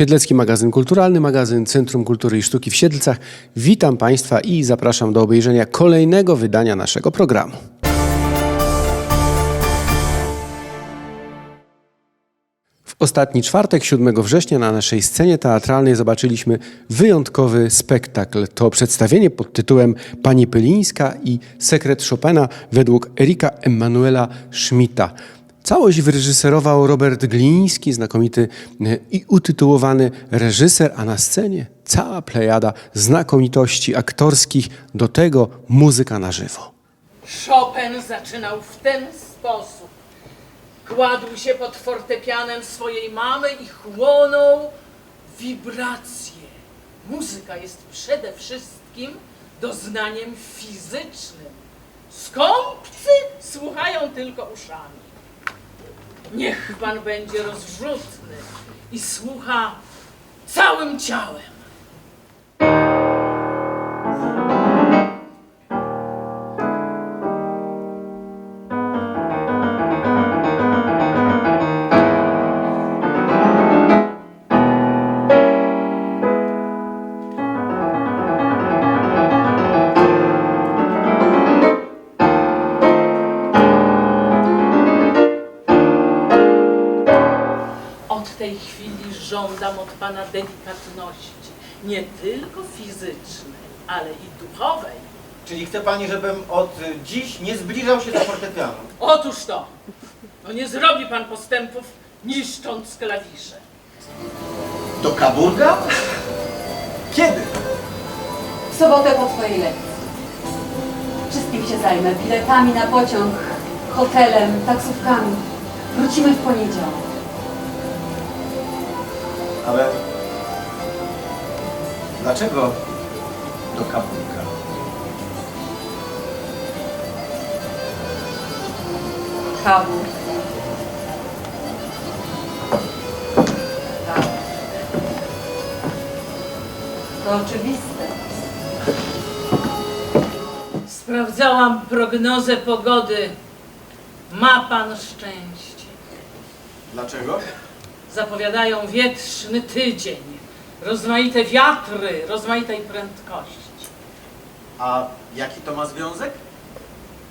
Siedlecki Magazyn Kulturalny, magazyn Centrum Kultury i Sztuki w Siedlcach. Witam Państwa i zapraszam do obejrzenia kolejnego wydania naszego programu. W ostatni czwartek, 7 września, na naszej scenie teatralnej zobaczyliśmy wyjątkowy spektakl. To przedstawienie pod tytułem Pani Pylińska i Sekret Chopina według Erika Emanuela Schmidta. Całość wyreżyserował Robert Gliński, znakomity e, i utytułowany reżyser, a na scenie cała plejada znakomitości aktorskich, do tego muzyka na żywo. Chopin zaczynał w ten sposób. Kładł się pod fortepianem swojej mamy i chłonął wibracje. Muzyka jest przede wszystkim doznaniem fizycznym. Skąpcy słuchają tylko uszami. Niech pan będzie rozrzutny i słucha całym ciałem. Tej chwili żądam od Pana delikatności, nie tylko fizycznej, ale i duchowej. Czyli chce pani, żebym od dziś nie zbliżał się do fortepianu? Otóż to, no nie zrobi Pan postępów niszcząc klawisze. Do Kaburga? Kiedy? W sobotę po twojej lekcji. Wszystkim się zajmę. Biletami na pociąg, hotelem, taksówkami. Wrócimy w poniedziałek. Ale... Dlaczego do Kaburga? Kabul. Tak. To oczywiste. Sprawdzałam prognozę pogody. Ma Pan szczęście. Dlaczego? Zapowiadają wietrzny tydzień, rozmaite wiatry, rozmaitej prędkości. A jaki to ma związek?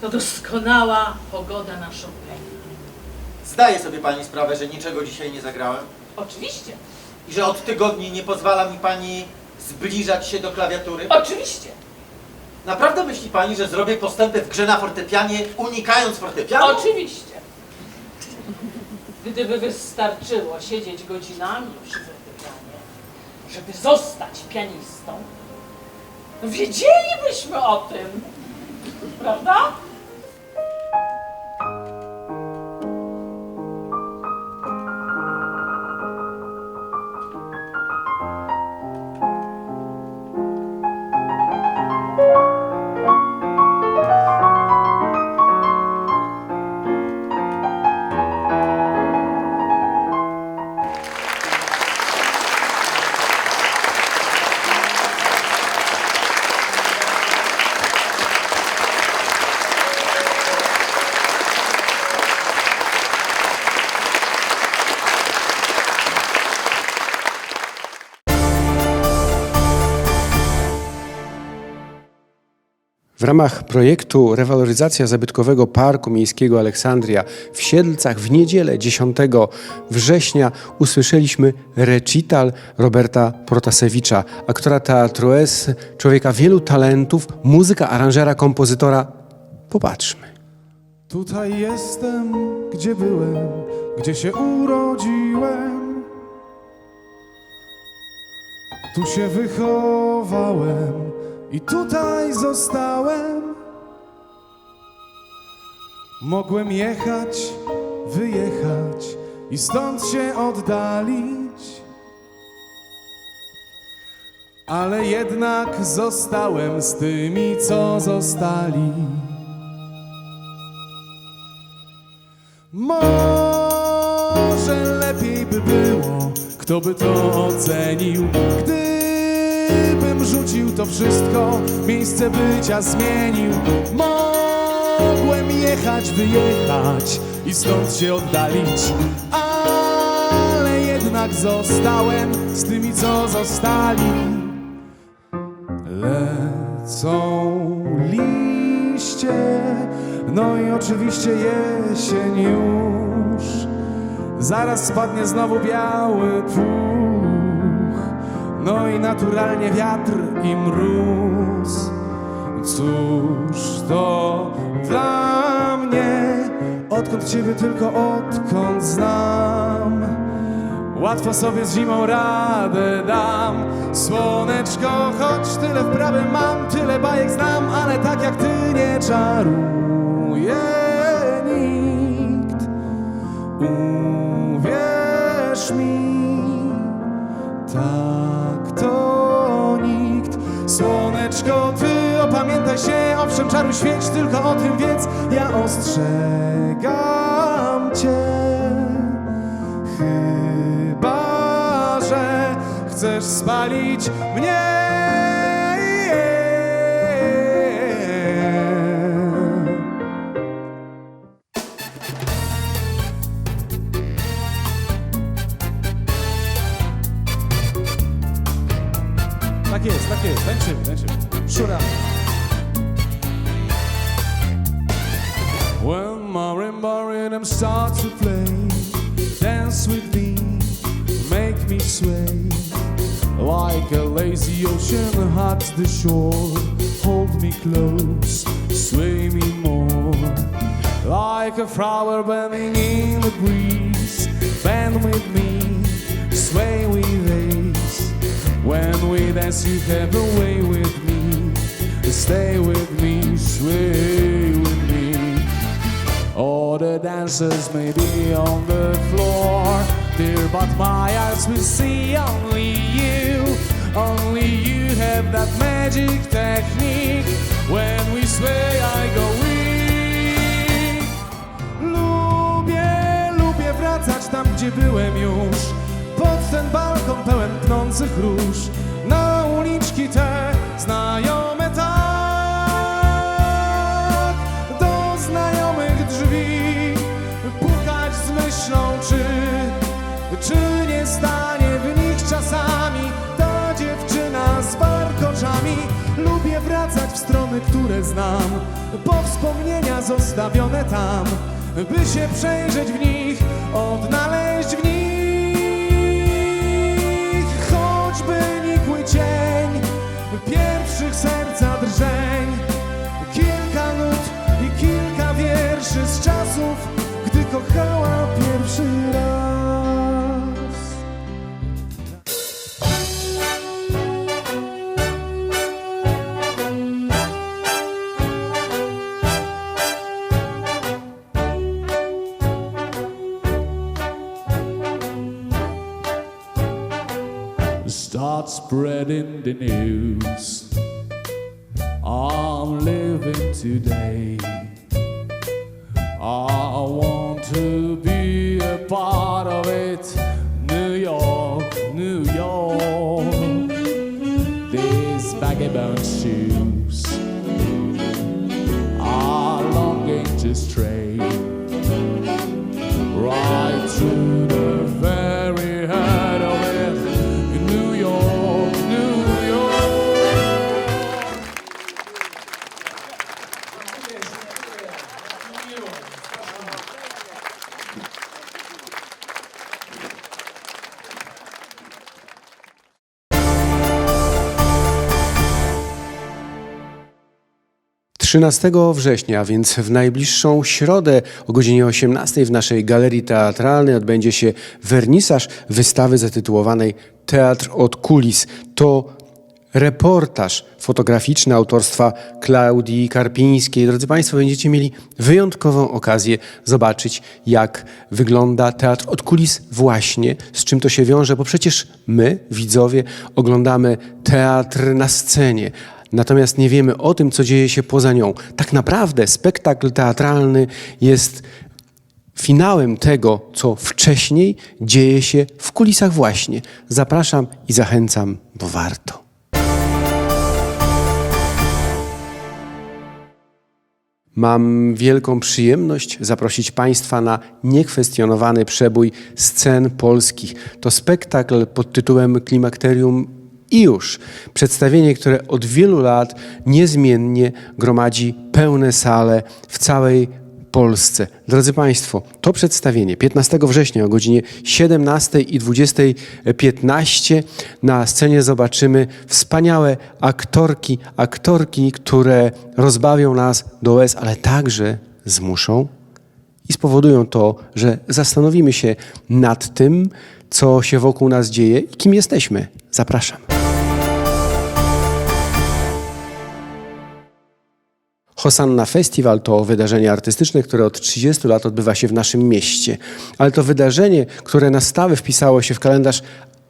To doskonała pogoda na Chopina. Zdaje sobie pani sprawę, że niczego dzisiaj nie zagrałem? Oczywiście, I że od tygodni nie pozwala mi pani zbliżać się do klawiatury? oczywiście, Naprawdę myśli pani, że zrobię postępy w grze na fortepianie, unikając fortepianu? oczywiście. Gdyby wystarczyło siedzieć godzinami przy fortepianie, żeby zostać pianistą, wiedzielibyśmy o tym, prawda? W ramach projektu Rewaloryzacja Zabytkowego Parku Miejskiego Aleksandria w Siedlcach w niedzielę 10 września usłyszeliśmy recital Roberta Protasewicza, aktora teatru S, człowieka wielu talentów, muzyka, aranżera, kompozytora. Popatrzmy. Tutaj jestem, gdzie byłem, gdzie się urodziłem. Tu się wychowałem i tutaj zostałem. Mogłem jechać, wyjechać i stąd się oddalić. Ale jednak zostałem z tymi, co zostali. Może lepiej by było, kto by to ocenił, gdybym rzucił to wszystko, miejsce bycia zmienił. Mogłem jechać, wyjechać i stąd się oddalić, ale jednak zostałem z tymi, co zostali. Lecą liście, no i oczywiście jesień już. Zaraz spadnie znowu biały puch, no i naturalnie wiatr i mróz. Cóż to dla mnie, odkąd Ciebie tylko odkąd znam. Łatwo sobie z zimą radę dam Słoneczko, choć tyle wprawy mam Tyle bajek znam, ale tak jak ty nie czaruje nikt Uwierz mi, tak opamiętaj się Owszem, czaru świeć, tylko o tym wiedz Ja ostrzegam cię Chyba, że chcesz spalić mnie. Tak jest, tak jest, tańczymy, tańczymy. Szuramy. Marimba rhythm starts to play, dance with me, make me sway. Like a lazy ocean hugs the shore, hold me close, sway me more. Like a flower bending in the breeze, bend with me, sway with ace. When we dance, you have a way with me, stay with me, sway with me. All the dancers may be on the floor, dear, but my eyes will see only you. Only you have that magic technique. When we sway, I go weak. Lubię, lubię wracać tam, gdzie byłem już. Pod ten balkon pełen pnących róż. Na uliczki te znajome myślą, czy, czy nie stanie w nich czasami ta dziewczyna z warkoczami. Lubię wracać w strony, które znam, po wspomnienia zostawione tam, by się przejrzeć w nich, odnaleźć w nich the news. I'm living today. I want to be a part of it. New York, New York. These vagabond shoes are longing to stray 13 września, więc w najbliższą środę o godzinie 18 w naszej galerii teatralnej odbędzie się wernisaż wystawy zatytułowanej Teatr od kulis. To reportaż fotograficzny autorstwa Klaudii Karpińskiej. Drodzy Państwo, będziecie mieli wyjątkową okazję zobaczyć, jak wygląda teatr od kulis właśnie, z czym to się wiąże, bo przecież my, widzowie, oglądamy teatr na scenie, Natomiast nie wiemy o tym, co dzieje się poza nią. Tak naprawdę spektakl teatralny jest finałem tego, co wcześniej dzieje się w kulisach właśnie. Zapraszam i zachęcam, bo warto. Mam wielką przyjemność zaprosić Państwa na niekwestionowany przebój scen polskich. To spektakl pod tytułem Klimakterium i już. Przedstawienie, które od wielu lat niezmiennie gromadzi pełne sale w całej Polsce. Drodzy Państwo, to przedstawienie 15 września o godzinie 17 i 20.15 na scenie zobaczymy wspaniałe aktorki, aktorki, które rozbawią nas do łez, ale także zmuszą i spowodują to, że zastanowimy się nad tym, co się wokół nas dzieje i kim jesteśmy. Zapraszam. Hosanna Festival to wydarzenie artystyczne, które od 30 lat odbywa się w naszym mieście. Ale to wydarzenie, które na stałe wpisało się w kalendarz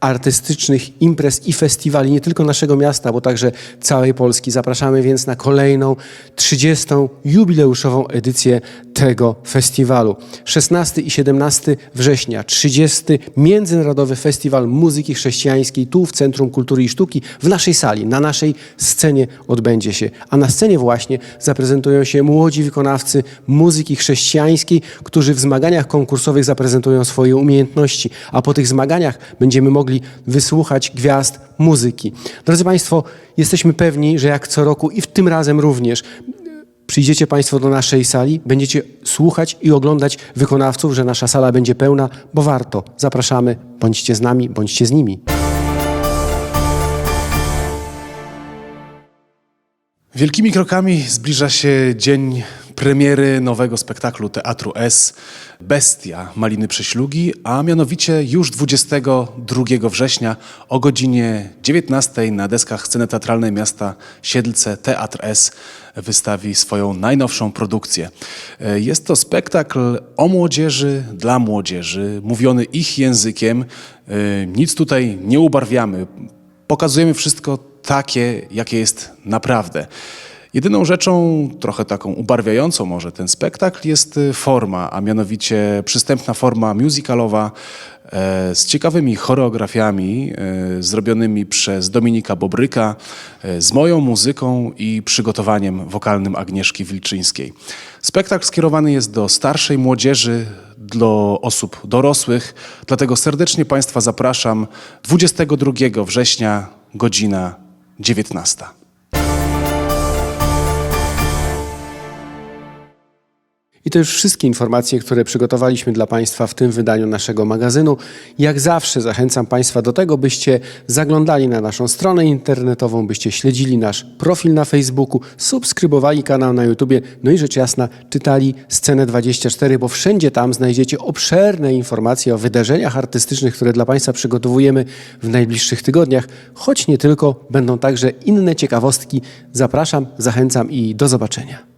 artystycznych imprez i festiwali nie tylko naszego miasta, bo także całej Polski. Zapraszamy więc na kolejną 30. jubileuszową edycję tego festiwalu. 16 i 17 września, 30. Międzynarodowy Festiwal Muzyki Chrześcijańskiej tu w Centrum Kultury i Sztuki w naszej sali, na naszej scenie odbędzie się. A na scenie właśnie zaprezentują się młodzi wykonawcy muzyki chrześcijańskiej, którzy w zmaganiach konkursowych zaprezentują swoje umiejętności, a po tych zmaganiach będziemy mogli wysłuchać gwiazd muzyki. Drodzy Państwo, jesteśmy pewni, że jak co roku i w tym razem również Przyjdziecie Państwo do naszej sali, będziecie słuchać i oglądać wykonawców, że nasza sala będzie pełna, bo warto. Zapraszamy, bądźcie z nami, bądźcie z nimi. Wielkimi krokami zbliża się dzień premiery nowego spektaklu Teatru S Bestia Maliny Prześlugi, a mianowicie już 22 września o godzinie 19 na deskach sceny teatralnej miasta Siedlce Teatr S wystawi swoją najnowszą produkcję. E, Jest to spektakl o młodzieży, dla młodzieży, mówiony ich językiem. E, Nic tutaj nie ubarwiamy. Pokazujemy wszystko takie, jakie jest naprawdę. Jedyną rzeczą, trochę taką ubarwiającą może ten spektakl, jest y, forma, a mianowicie przystępna forma musicalowa e, z ciekawymi choreografiami e, zrobionymi przez Dominika Bobryka, e, z moją muzyką i przygotowaniem wokalnym Agnieszki Wilczyńskiej. Spektakl skierowany jest do starszej młodzieży, do osób dorosłych, dlatego serdecznie Państwa zapraszam 22 września, godzina 19. I to już wszystkie informacje, które przygotowaliśmy dla Państwa w tym wydaniu naszego magazynu. Jak zawsze zachęcam Państwa do tego, byście zaglądali na naszą stronę internetową, byście śledzili nasz profil na Facebooku, subskrybowali kanał na YouTubie, no i rzecz jasna czytali Scenę 24, bo wszędzie tam znajdziecie obszerne informacje o wydarzeniach artystycznych, które dla Państwa przygotowujemy w najbliższych tygodniach, choć nie tylko, będą także inne ciekawostki. Zapraszam, zachęcam i do zobaczenia.